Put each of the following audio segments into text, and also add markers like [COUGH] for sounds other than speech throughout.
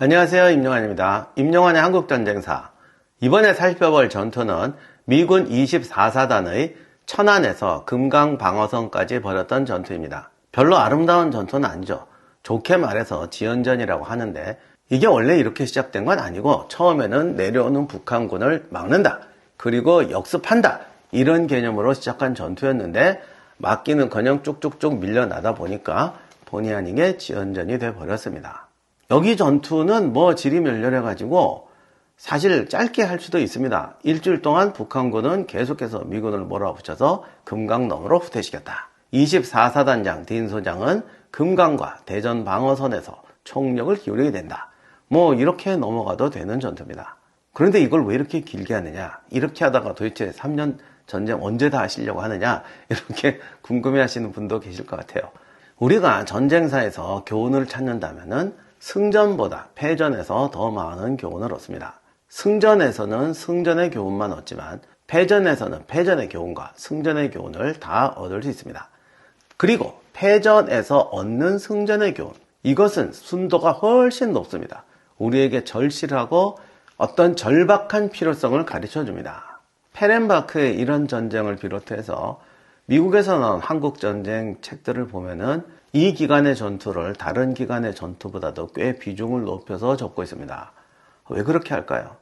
안녕하세요. 임용환입니다. 임용환의 한국전쟁사. 이번에 살펴볼 전투는 미군 24사단의 천안에서 금강 방어선까지 벌였던 전투입니다. 별로 아름다운 전투는 아니죠. 좋게 말해서 지연전이라고 하는데 이게 원래 이렇게 시작된 건 아니고 처음에는 내려오는 북한군을 막는다. 그리고 역습한다. 이런 개념으로 시작한 전투였는데 막기는 그냥 쭉쭉쭉 밀려나다 보니까 본의 아니게 지연전이 돼 버렸습니다. 여기 전투는 뭐 질이 멸렬해가지고 사실 짧게 할 수도 있습니다. 일주일 동안 북한군은 계속해서 미군을 몰아붙여서 금강 너머로 후퇴시켰다. 24사단장 딘 소장은 금강과 대전 방어선에서 총력을 기울이게 된다. 뭐 이렇게 넘어가도 되는 전투입니다. 그런데 이걸 왜 이렇게 길게 하느냐? 이렇게 하다가 도대체 3년 전쟁 언제 다 하시려고 하느냐? [LAUGHS] 이렇게 궁금해 하시는 분도 계실 것 같아요. 우리가 전쟁사에서 교훈을 찾는다면은 승전보다 패전에서 더 많은 교훈을 얻습니다. 승전에서는 승전의 교훈만 얻지만 패전에서는 패전의 교훈과 승전의 교훈을 다 얻을 수 있습니다. 그리고 패전에서 얻는 승전의 교훈. 이것은 순도가 훨씬 높습니다. 우리에게 절실하고 어떤 절박한 필요성을 가르쳐 줍니다. 페렌바크의 이런 전쟁을 비롯해서 미국에서 나온 한국 전쟁 책들을 보면은 이 기간의 전투를 다른 기간의 전투보다도 꽤 비중을 높여서 적고 있습니다. 왜 그렇게 할까요?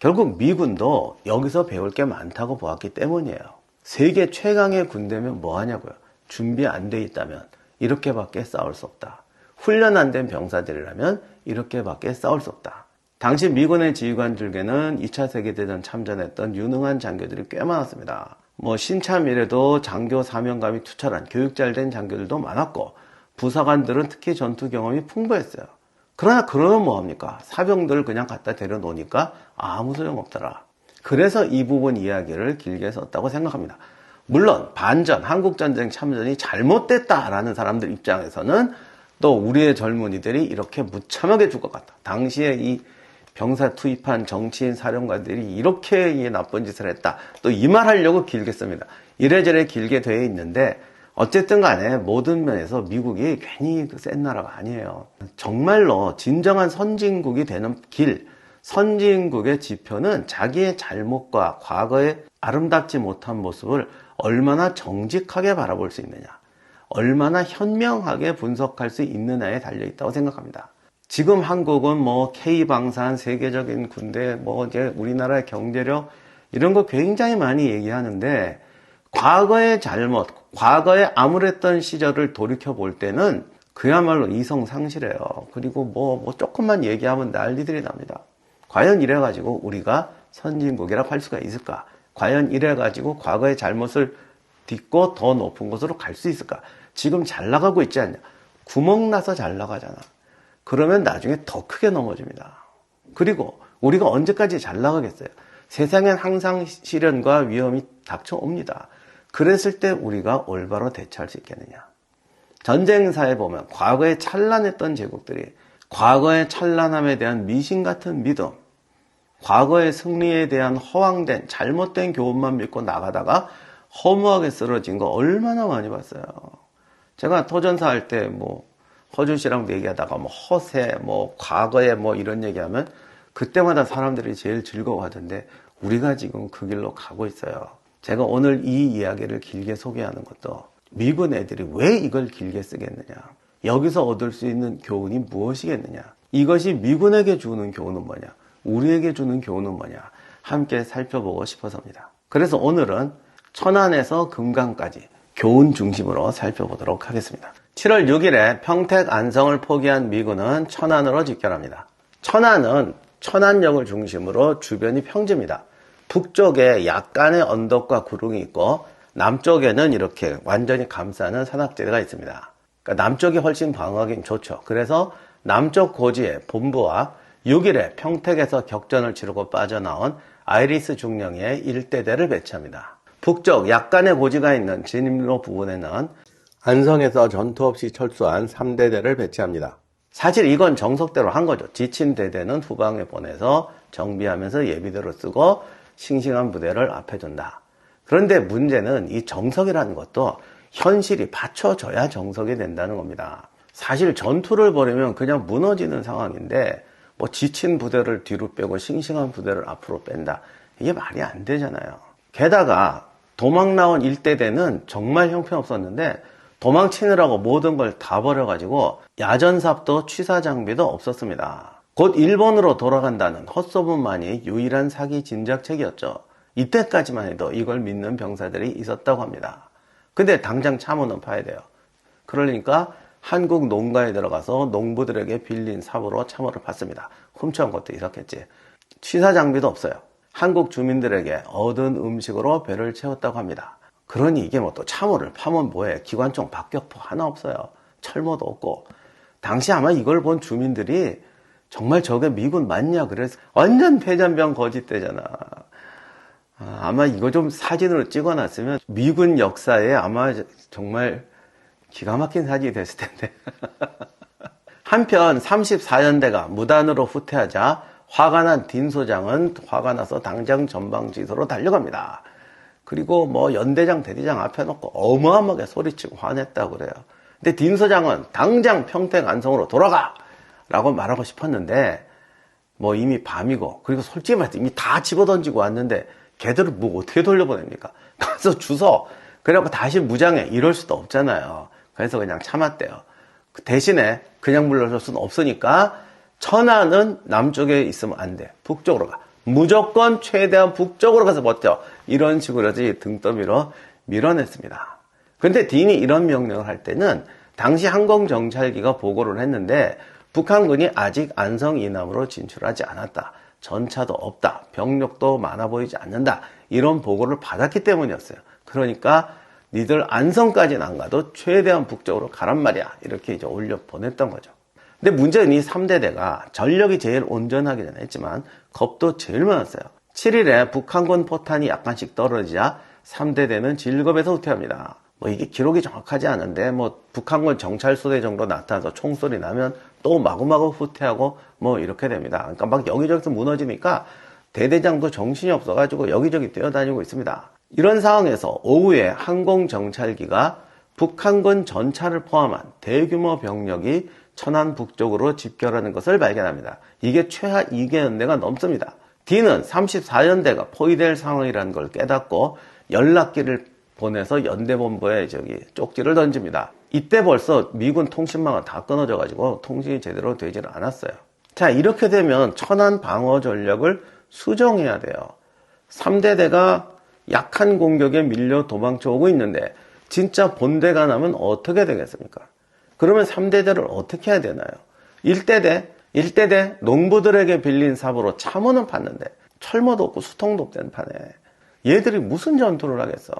결국 미군도 여기서 배울 게 많다고 보았기 때문이에요. 세계 최강의 군대면 뭐 하냐고요. 준비 안 돼 있다면 이렇게밖에 싸울 수 없다. 훈련 안 된 병사들이라면 이렇게밖에 싸울 수 없다. 당시 미군의 지휘관 줄계는 2차 세계대전 참전했던 유능한 장교들이 꽤 많았습니다. 뭐 신참이래도 장교 사명감이 투철한 교육 잘 된 장교들도 많았고 부사관들은 특히 전투 경험이 풍부했어요. 그러나 그러면 뭐합니까? 사병들을 그냥 갖다 데려놓으니까 아무 소용없더라. 그래서 이 부분 이야기를 길게 썼다고 생각합니다. 물론 반전, 한국전쟁 참전이 잘못됐다라는 사람들 입장에서는 또 우리의 젊은이들이 이렇게 무참하게 죽을 것 같다. 당시에 이 병사 투입한 정치인 사령관들이 이렇게 나쁜 짓을 했다. 또 이 말 하려고 길게 씁니다. 이래저래 길게 되어 있는데 어쨌든 간에 모든 면에서 미국이 괜히 그센 나라가 아니에요. 정말로 진정한 선진국이 되는 길, 선진국의 지표는 자기의 잘못과 과거의 아름답지 못한 모습을 얼마나 정직하게 바라볼 수 있느냐, 얼마나 현명하게 분석할 수 있느냐에 달려 있다고 생각합니다. 지금 한국은 뭐 K방산, 세계적인 군대, 뭐 이제 우리나라의 경제력, 이런 거 굉장히 많이 얘기하는데, 과거의 잘못, 과거에 암울했던 시절을 돌이켜 볼 때는 그야말로 이성 상실해요. 그리고 뭐, 뭐 조금만 얘기하면 난리들이 납니다. 과연 이래가지고 우리가 선진국이라고 할 수가 있을까? 과연 이래가지고 과거의 잘못을 딛고 더 높은 곳으로 갈 수 있을까? 지금 잘 나가고 있지 않냐? 구멍 나서 잘 나가잖아. 그러면 나중에 더 크게 넘어집니다. 그리고 우리가 언제까지 잘 나가겠어요? 세상엔 항상 시련과 위험이 닥쳐옵니다. 그랬을 때 우리가 올바로 대처할 수 있겠느냐? 전쟁사에 보면 과거에 찬란했던 제국들이 과거의 찬란함에 대한 미신 같은 믿음, 과거의 승리에 대한 허황된 잘못된 교훈만 믿고 나가다가 허무하게 쓰러진 거 얼마나 많이 봤어요. 제가 토전사 할 때 뭐 허준 씨랑 얘기하다가 뭐 허세, 뭐 과거에 뭐 이런 얘기하면 그때마다 사람들이 제일 즐거워하던데 우리가 지금 그 길로 가고 있어요. 제가 오늘 이 이야기를 길게 소개하는 것도 미군 애들이 왜 이걸 길게 쓰겠느냐. 여기서 얻을 수 있는 교훈이 무엇이겠느냐. 이것이 미군에게 주는 교훈은 뭐냐. 우리에게 주는 교훈은 뭐냐. 함께 살펴보고 싶어서입니다. 그래서 오늘은 천안에서 금강까지 교훈 중심으로 살펴보도록 하겠습니다. 7월 6일에 평택 안성을 포기한 미군은 천안으로 집결합니다. 천안은 천안역을 중심으로 주변이 평지입니다. 북쪽에 약간의 언덕과 구릉이 있고 남쪽에는 이렇게 완전히 감싸는 산악지대가 있습니다. 그러니까 남쪽이 훨씬 방어하기 좋죠. 그래서 남쪽 고지의 본부와 6일에 평택에서 격전을 치르고 빠져나온 아이리스 중령의 일대대를 배치합니다. 북쪽 약간의 고지가 있는 진입로 부근에는 안성에서 전투 없이 철수한 3대대를 배치합니다. 사실 이건 정석대로 한 거죠. 지친 대대는 후방에 보내서 정비하면서 예비대로 쓰고 싱싱한 부대를 앞에 둔다. 그런데 문제는 이 정석이라는 것도 현실이 받쳐져야 정석이 된다는 겁니다. 사실 전투를 벌이면 그냥 무너지는 상황인데 뭐 지친 부대를 뒤로 빼고 싱싱한 부대를 앞으로 뺀다. 이게 말이 안 되잖아요. 게다가 도망 나온 일대대는 정말 형편없었는데 도망치느라고 모든 걸 다 버려가지고 야전삽도 취사 장비도 없었습니다. 곧 일본으로 돌아간다는 헛소문만이 유일한 사기 진작책이었죠. 이때까지만 해도 이걸 믿는 병사들이 있었다고 합니다. 근데 당장 참호는 파야 돼요. 그러니까 한국 농가에 들어가서 농부들에게 빌린 삽으로 참호를 팠습니다. 훔쳐온 것도 있었겠지. 취사 장비도 없어요. 한국 주민들에게 얻은 음식으로 배를 채웠다고 합니다. 그러니 이게 뭐 또 참호를 파면 뭐해. 기관총 박격포 하나 없어요. 철모도 없고. 당시 아마 이걸 본 주민들이 정말 저게 미군 맞냐 그래서 완전 폐잔병 거짓대잖아. 아, 아마 이거 좀 사진으로 찍어놨으면 미군 역사에 아마 정말 기가 막힌 사진이 됐을 텐데. [LAUGHS] 한편 34연대가 무단으로 후퇴하자 화가 난 딘 소장은 화가 나서 당장 전방지소로 달려갑니다. 그리고 뭐 연대장, 대대장 앞에 놓고 어마어마하게 소리치고 화냈다고 그래요. 근데 딘 소장은 당장 평택 안성으로 돌아가! 라고 말하고 싶었는데 뭐 이미 밤이고 그리고 솔직히 말해서 이미 다 집어던지고 왔는데 걔들을 뭐 어떻게 돌려보냅니까? [LAUGHS] 가서 주소 그래갖고 다시 무장해 이럴 수도 없잖아요. 그래서 그냥 참았대요. 그 대신에 그냥 물러설 수는 없으니까 천안은 남쪽에 있으면 안 돼. 북쪽으로 가. 무조건 최대한 북쪽으로 가서 버텨. 이런 식으로 해서 등더미로 밀어냈습니다. 근데 딘이 이런 명령을 할 때는 당시 항공정찰기가 보고를 했는데 북한군이 아직 안성 이남으로 진출하지 않았다. 전차도 없다. 병력도 많아 보이지 않는다. 이런 보고를 받았기 때문이었어요. 그러니까 니들 안성까지는 안 가도 최대한 북쪽으로 가란 말이야. 이렇게 이제 올려 보냈던 거죠. 근데 문제는 이 3대대가 전력이 제일 온전하기는 했지만 겁도 제일 많았어요. 7일에 북한군 포탄이 약간씩 떨어지자 3대대는 질겁에서 후퇴합니다. 뭐 이게 기록이 정확하지 않은데 뭐 북한군 정찰소대 정도 나타나서 총소리 나면 또 마구마구 후퇴하고 뭐 이렇게 됩니다. 그러니까 막 여기저기서 무너지니까 대대장도 정신이 없어가지고 여기저기 뛰어다니고 있습니다. 이런 상황에서 오후에 항공정찰기가 북한군 전차를 포함한 대규모 병력이 천안 북쪽으로 집결하는 것을 발견합니다. 이게 최하 2개 연대가 넘습니다. D는 34연대가 포위될 상황이라는 걸 깨닫고 연락기를 보내서 연대본부에 저기 쪽지를 던집니다. 이때 벌써 미군 통신망은 다 끊어져 가지고 통신이 제대로 되질 않았어요. 자, 이렇게 되면 천안 방어 전력을 수정해야 돼요. 3대대가 약한 공격에 밀려 도망쳐 오고 있는데 진짜 본대가 나면 어떻게 되겠습니까? 그러면 3대대를 어떻게 해야 되나요? 1대대, 1대대 농부들에게 빌린 삽으로 참호는 팠는데 철모도 없고 수통도 없다는 판에 얘들이 무슨 전투를 하겠어?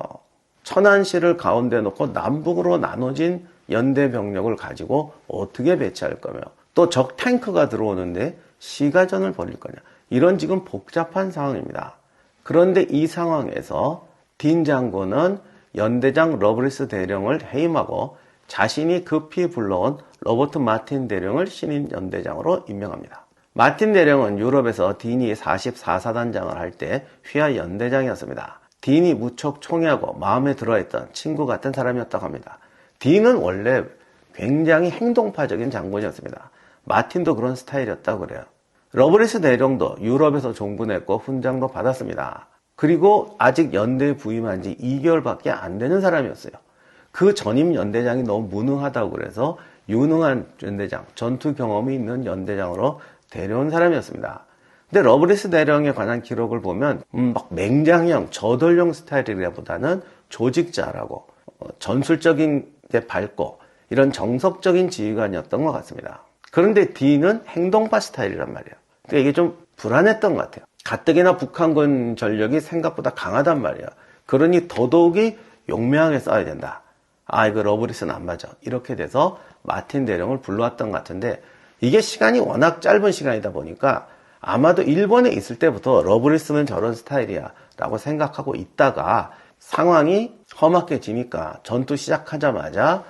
천안시를 가운데 놓고 남북으로 나눠진 연대 병력을 가지고 어떻게 배치할 거며 또 적 탱크가 들어오는데 시가전을 벌일 거냐 이런 지금 복잡한 상황입니다. 그런데 이 상황에서 딘 장군은 연대장 러브리스 대령을 해임하고 자신이 급히 불러온 로버트 마틴 대령을 신인 연대장으로 임명합니다. 마틴 대령은 유럽에서 딘이 44사단장을 할 때 휘하 연대장이었습니다. 딘이 무척 총애하고 마음에 들어했던 친구 같은 사람이었다고 합니다. 딘은 원래 굉장히 행동파적인 장군이었습니다. 마틴도 그런 스타일이었다고 그래요. 러브리스 대령도 유럽에서 종군했고 훈장도 받았습니다. 그리고 아직 연대 부임한 지 2개월밖에 안 되는 사람이었어요. 그 전임 연대장이 너무 무능하다고 그래서 유능한 연대장, 전투 경험이 있는 연대장으로 데려온 사람이었습니다. 근데 러브리스 대령에 관한 기록을 보면 음, 막 맹장형, 저돌형 스타일이라보다는 조직자라고 어, 전술적인 게 밝고 이런 정석적인 지휘관이었던 것 같습니다. 그런데 D는 행동파 스타일이란 말이에요. 그러니까 이게 좀 불안했던 것 같아요. 가뜩이나 북한군 전력이 생각보다 강하단 말이에요. 그러니 더더욱이 용맹하게 싸워야 된다. 아, 이거 러브리스는 안 맞아. 이렇게 돼서 마틴 대령을 불러왔던 것 같은데 이게 시간이 워낙 짧은 시간이다 보니까 아마도 일본에 있을 때부터 러브리스는 저런 스타일이야 라고 생각하고 있다가 상황이 험악해지니까 전투 시작하자마자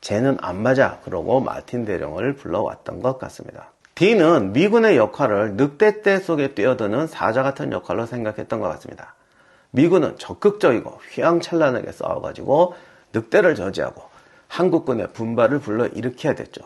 쟤는 안 맞아 그러고 마틴 대령을 불러왔던 것 같습니다. D는 미군의 역할을 늑대 떼 속에 뛰어드는 사자 같은 역할로 생각했던 것 같습니다. 미군은 적극적이고 휘황찬란하게 싸워가지고 늑대를 저지하고 한국군의 분발을 불러 일으켜야 됐죠.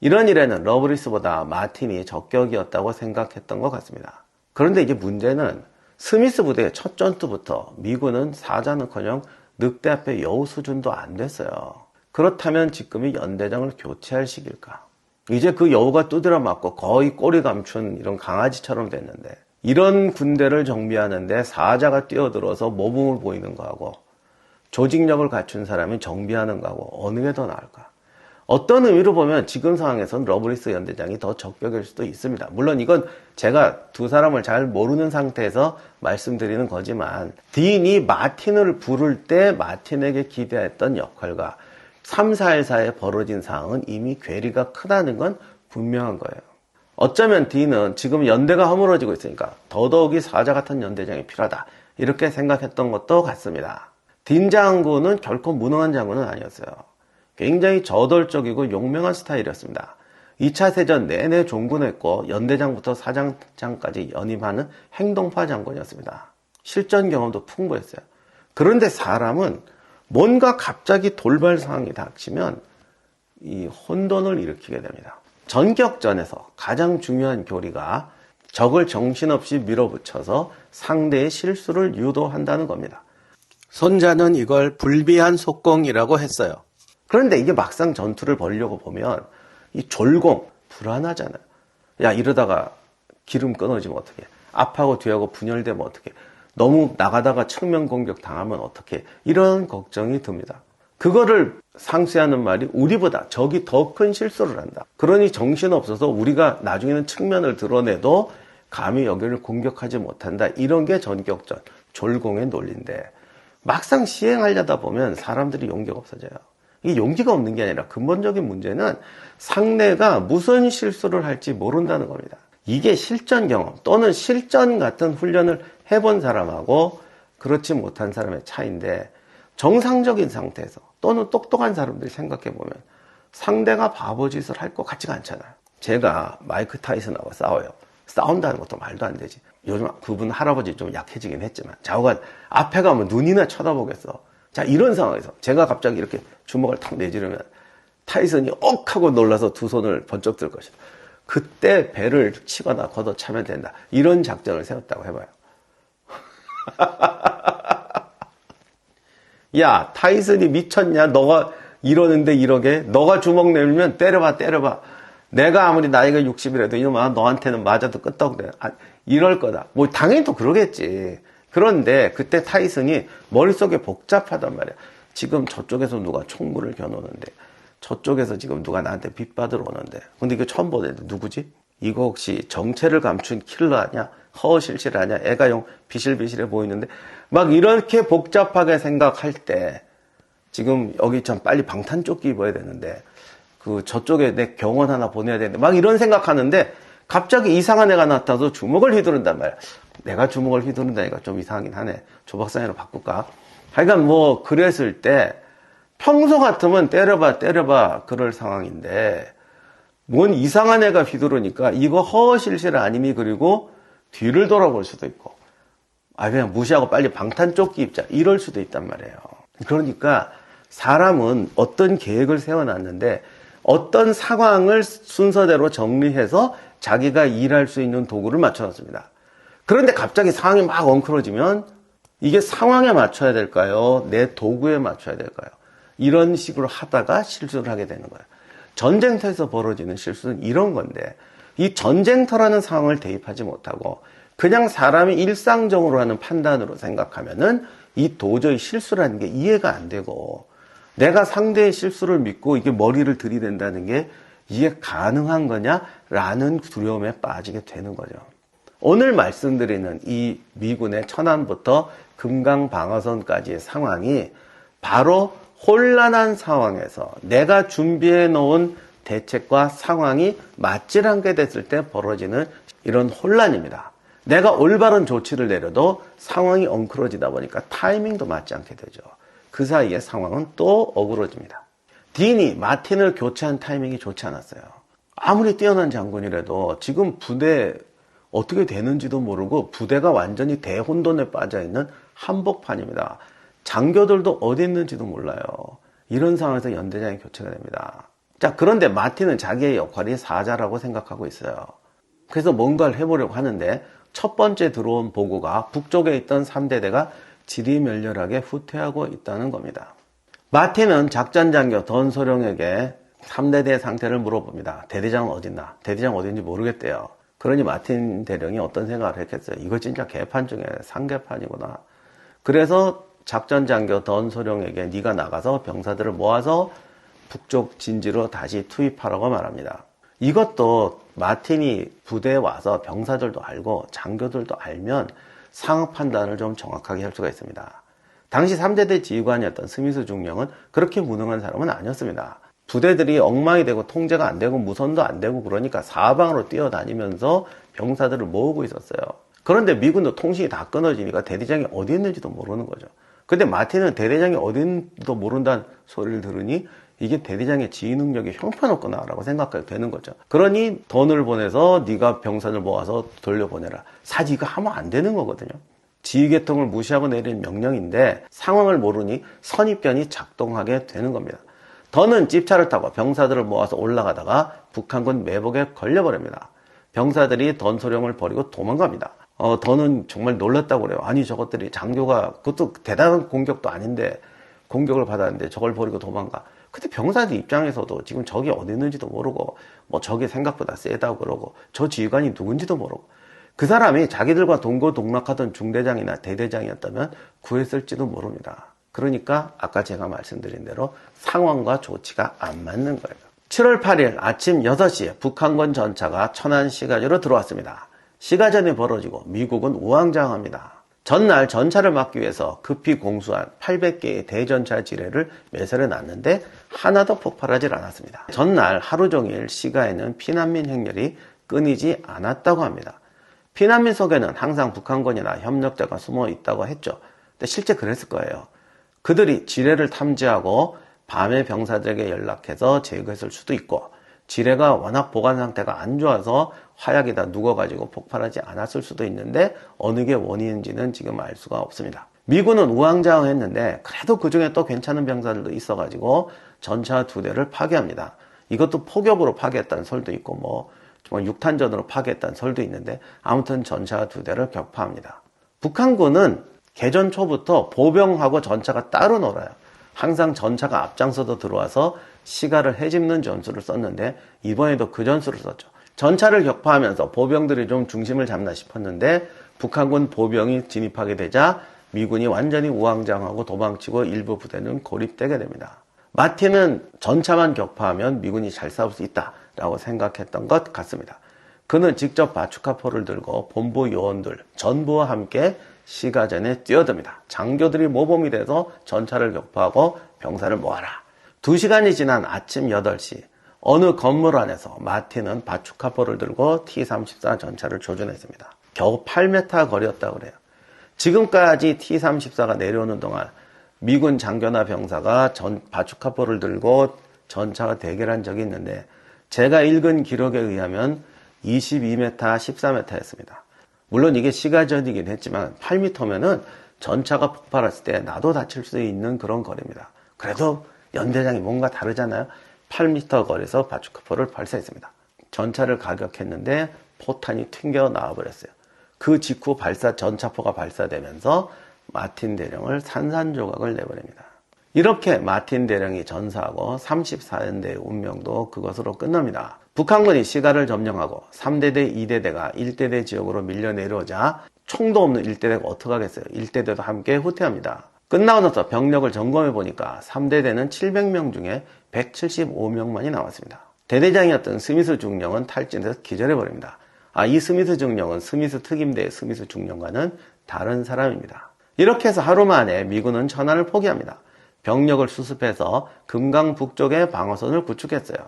이런 일에는 러브리스보다 마틴이 적격이었다고 생각했던 것 같습니다. 그런데 이제 문제는 스미스 부대의 첫 전투부터 미군은 사자는커녕 늑대 앞에 여우 수준도 안 됐어요. 그렇다면 지금이 연대장을 교체할 시기일까? 이제 그 여우가 두드려 맞고 거의 꼬리 감춘 이런 강아지처럼 됐는데 이런 군대를 정비하는데 사자가 뛰어들어서 모범을 보이는 거하고 조직력을 갖춘 사람이 정비하는 거하고 어느 게 더 나을까? 어떤 의미로 보면 지금 상황에선 러브리스 연대장이 더 적격일 수도 있습니다. 물론 이건 제가 두 사람을 잘 모르는 상태에서 말씀드리는 거지만 딘이 마틴을 부를 때 마틴에게 기대했던 역할과 3, 4일 사이에 벌어진 상황은 이미 괴리가 크다는 건 분명한 거예요. 어쩌면 딘은 지금 연대가 허물어지고 있으니까 더더욱이 사자 같은 연대장이 필요하다. 이렇게 생각했던 것도 같습니다. 딘 장군은 결코 무능한 장군은 아니었어요. 굉장히 저돌적이고 용맹한 스타일이었습니다. 2차 세전 내내 종군했고 연대장부터 사장장까지 연임하는 행동파 장군이었습니다. 실전 경험도 풍부했어요. 그런데 사람은 뭔가 갑자기 돌발 상황이 닥치면 이 혼돈을 일으키게 됩니다. 전격전에서 가장 중요한 교리가 적을 정신없이 밀어붙여서 상대의 실수를 유도한다는 겁니다. 손자는 이걸 불비한 속공이라고 했어요. 그런데 이게 막상 전투를 벌려고 보면 이 졸공 불안하잖아요. 야 이러다가 기름 끊어지면 어떻게? 앞하고 뒤하고 분열되면 어떻게? 너무 나가다가 측면 공격 당하면 어떻게? 이런 걱정이 듭니다. 그거를 상쇄하는 말이 우리보다 적이 더 큰 실수를 한다. 그러니 정신없어서 우리가 나중에는 측면을 드러내도 감히 여기를 공격하지 못한다. 이런 게 전격전, 졸공의 논리인데 막상 시행하려다 보면 사람들이 용기가 없어져요. 이 용기가 없는 게 아니라 근본적인 문제는 상대가 무슨 실수를 할지 모른다는 겁니다. 이게 실전 경험 또는 실전 같은 훈련을 해본 사람하고 그렇지 못한 사람의 차이인데 정상적인 상태에서 또는 똑똑한 사람들이 생각해 보면 상대가 바보짓을 할 것 같지가 않잖아요. 제가 마이크 타이슨하고 싸워요. 싸운다는 것도 말도 안 되지. 요즘 그분 할아버지 좀 약해지긴 했지만 좌우가 앞에 가면 눈이나 쳐다보겠어. 자 이런 상황에서 제가 갑자기 이렇게 주먹을 탁 내지르면 타이슨이 억 하고 놀라서 두 손을 번쩍 들 것이다. 그때 배를 치거나 걷어차면 된다. 이런 작전을 세웠다고 해봐요. [LAUGHS] 야, 타이슨이 미쳤냐? 너가 이러는데 이러게? 너가 주먹 내밀면 때려봐, 때려봐. 내가 아무리 나이가 60이라도 이놈아, 너한테는 맞아도 끄떡대. 아, 이럴 거다. 뭐, 당연히 또 그러겠지. 그런데 그때 타이슨이 머릿속에 복잡하단 말이야. 지금 저쪽에서 누가 총구를 겨누는데, 저쪽에서 지금 누가 나한테 빚받으러 오는데 근데 이거 처음 보는데 누구지? 이거 혹시 정체를 감춘 킬러 아니야? 허실실 아니야? 애가 용 비실비실해 보이는데 막 이렇게 복잡하게 생각할 때 지금 여기 참 빨리 방탄조끼 입어야 되는데 그 저쪽에 내 경원 하나 보내야 되는데 막 이런 생각하는데 갑자기 이상한 애가 나타나서 주먹을 휘두른단 말이야. 내가 주먹을 휘두른다니까 좀 이상하긴 하네. 조박사회로 바꿀까? 하여간 뭐 그랬을 때 평소 같으면 때려봐, 때려봐, 그럴 상황인데, 뭔 이상한 애가 휘두르니까 이거 허실실 아님이 그리고 뒤를 돌아볼 수도 있고, 아, 그냥 무시하고 빨리 방탄조끼 입자. 이럴 수도 있단 말이에요. 그러니까 사람은 어떤 계획을 세워놨는데 어떤 상황을 순서대로 정리해서 자기가 일할 수 있는 도구를 맞춰놨습니다. 그런데 갑자기 상황이 막 엉클어지면 이게 상황에 맞춰야 될까요? 내 도구에 맞춰야 될까요? 이런 식으로 하다가 실수를 하게 되는 거예요. 전쟁터에서 벌어지는 실수는 이런 건데 이 전쟁터라는 상황을 대입하지 못하고 그냥 사람이 일상적으로 하는 판단으로 생각하면은 이 도저히 실수라는 게 이해가 안 되고 내가 상대의 실수를 믿고 이게 머리를 들이댄다는 게 이게 가능한 거냐라는 두려움에 빠지게 되는 거죠. 오늘 말씀드리는 이 미군의 천안부터 금강 방어선까지의 상황이 바로 혼란한 상황에서 내가 준비해 놓은 대책과 상황이 맞질 않게 됐을 때 벌어지는 이런 혼란입니다. 내가 올바른 조치를 내려도 상황이 엉클어지다 보니까 타이밍도 맞지 않게 되죠. 그 사이에 상황은 또 어그러집니다. 딘이 마틴을 교체한 타이밍이 좋지 않았어요. 아무리 뛰어난 장군이라도 지금 부대 어떻게 되는지도 모르고 부대가 완전히 대혼돈에 빠져 있는 한복판입니다. 장교들도 어디 있는지도 몰라요. 이런 상황에서 연대장이 교체가 됩니다. 자, 그런데 마틴은 자기의 역할이 사자라고 생각하고 있어요. 그래서 뭔가를 해보려고 하는데 첫 번째 들어온 보고가 북쪽에 있던 3대대가 지리멸렬하게 후퇴하고 있다는 겁니다. 마틴은 작전장교 던소령에게 3대대 상태를 물어봅니다. 대대장은 어딨나? 대대장 어딘지 모르겠대요. 그러니 마틴 대령이 어떤 생각을 했겠어요? 이거 진짜 개판 중에 상개판이구나. 그래서 작전장교 던소령에게 네가 나가서 병사들을 모아서 북쪽 진지로 다시 투입하라고 말합니다. 이것도 마틴이 부대에 와서 병사들도 알고 장교들도 알면 상업 판단을 좀 정확하게 할 수가 있습니다. 당시 3대대 지휘관이었던 스미스 중령은 그렇게 무능한 사람은 아니었습니다. 부대들이 엉망이 되고 통제가 안 되고 무선도 안 되고 그러니까 사방으로 뛰어다니면서 병사들을 모으고 있었어요. 그런데 미군도 통신이 다 끊어지니까 대대장이 어디 있는지도 모르는 거죠. 근데 마틴은 대대장이 있는지도 모른다는 소리를 들으니 이게 대대장의 지휘 능력이 형편없구나라고 생각하게 되는 거죠. 그러니 돈을 보내서 네가 병사를 모아서 돌려보내라. 사실 이거 하면 안 되는 거거든요. 지휘 계통을 무시하고 내린 명령인데 상황을 모르니 선입견이 작동하게 되는 겁니다. 더는 집차를 타고 병사들을 모아서 올라가다가 북한군 매복에 걸려버립니다. 병사들이 던 소령을 버리고 도망갑니다. 어, 더는 정말 놀랐다고 그래요. 아니 저것들이 장교가 그것도 대단한 공격도 아닌데 공격을 받았는데 저걸 버리고 도망가. 근데 병사들 입장에서도 지금 적이 어디 있는지도 모르고 뭐 적이 생각보다 세다고 그러고 저 지휘관이 누군지도 모르고 그 사람이 자기들과 동고동락하던 중대장이나 대대장이었다면 구했을지도 모릅니다. 그러니까 아까 제가 말씀드린 대로 상황과 조치가 안 맞는 거예요. 7월 8일 아침 6시에 북한군 전차가 천안 시가지로 들어왔습니다. 시가전이 벌어지고 미국은 우왕좌왕합니다. 전날 전차를 막기 위해서 급히 공수한 800개의 대전차 지뢰를 매설해 놨는데 하나도 폭발하지 않았습니다. 전날 하루 종일 시가에는 피난민 행렬이 끊이지 않았다고 합니다. 피난민 속에는 항상 북한군이나 협력자가 숨어 있다고 했죠. 근데 실제 그랬을 거예요. 그들이 지뢰를 탐지하고 밤에 병사들에게 연락해서 제거했을 수도 있고 지뢰가 워낙 보관 상태가 안 좋아서 화약이 다 누워가지고 폭발하지 않았을 수도 있는데 어느 게 원인인지는 지금 알 수가 없습니다. 미군은 우왕좌왕했는데 그래도 그 중에 또 괜찮은 병사들도 있어가지고 전차 두 대를 파괴합니다. 이것도 포격으로 파괴했다는 설도 있고 뭐 정말 육탄전으로 파괴했다는 설도 있는데 아무튼 전차 두 대를 격파합니다. 북한군은 개전 초부터 보병하고 전차가 따로 놀아요. 항상 전차가 앞장서서 들어와서 시가를 해집는 전술을 썼는데 이번에도 그 전술을 썼죠. 전차를 격파하면서 보병들이 좀 중심을 잡나 싶었는데 북한군 보병이 진입하게 되자 미군이 완전히 우왕좌왕하고 도망치고 일부 부대는 고립되게 됩니다. 마틴은 전차만 격파하면 미군이 잘 싸울 수 있다라고 생각했던 것 같습니다. 그는 직접 바추카포를 들고 본부 요원들 전부와 함께 시가전에 뛰어듭니다. 장교들이 모범이 돼서 전차를 격파하고 병사를 모아라. 2시간이 지난 아침 8시 어느 건물 안에서 마틴은 바추카포를 들고 T-34 전차를 조준했습니다. 겨우 8m 거리였다고 그래요. 지금까지 T-34가 내려오는 동안 미군 장교나 병사가 전, 바추카포를 들고 전차와 대결한 적이 있는데 제가 읽은 기록에 의하면 22m, 14m였습니다. 물론 이게 시가전이긴 했지만 8m면은 전차가 폭발했을 때 나도 다칠 수 있는 그런 거리입니다. 그래도 연대장이 뭔가 다르잖아요. 8m 거리에서 바추카포를 발사했습니다. 전차를 가격했는데 포탄이 튕겨 나와버렸어요. 그 직후 발사 전차포가 발사되면서 마틴 대령을 산산조각을 내버립니다. 이렇게 마틴 대령이 전사하고 34년대의 운명도 그것으로 끝납니다. 북한군이 시가를 점령하고 3대대, 2대대가 1대대 지역으로 밀려 내려오자 총도 없는 1대대가 어떡하겠어요. 1대대도 함께 후퇴합니다. 끝나고 나서 병력을 점검해 보니까 3대대는 700명 중에 175명만이 나왔습니다. 대대장이었던 스미스 중령은 탈진해서 기절해 버립니다. 아, 이 스미스 중령은 스미스 특임대의 스미스 중령과는 다른 사람입니다. 이렇게 해서 하루 만에 미군은 천안을 포기합니다. 병력을 수습해서 금강 북쪽에 방어선을 구축했어요.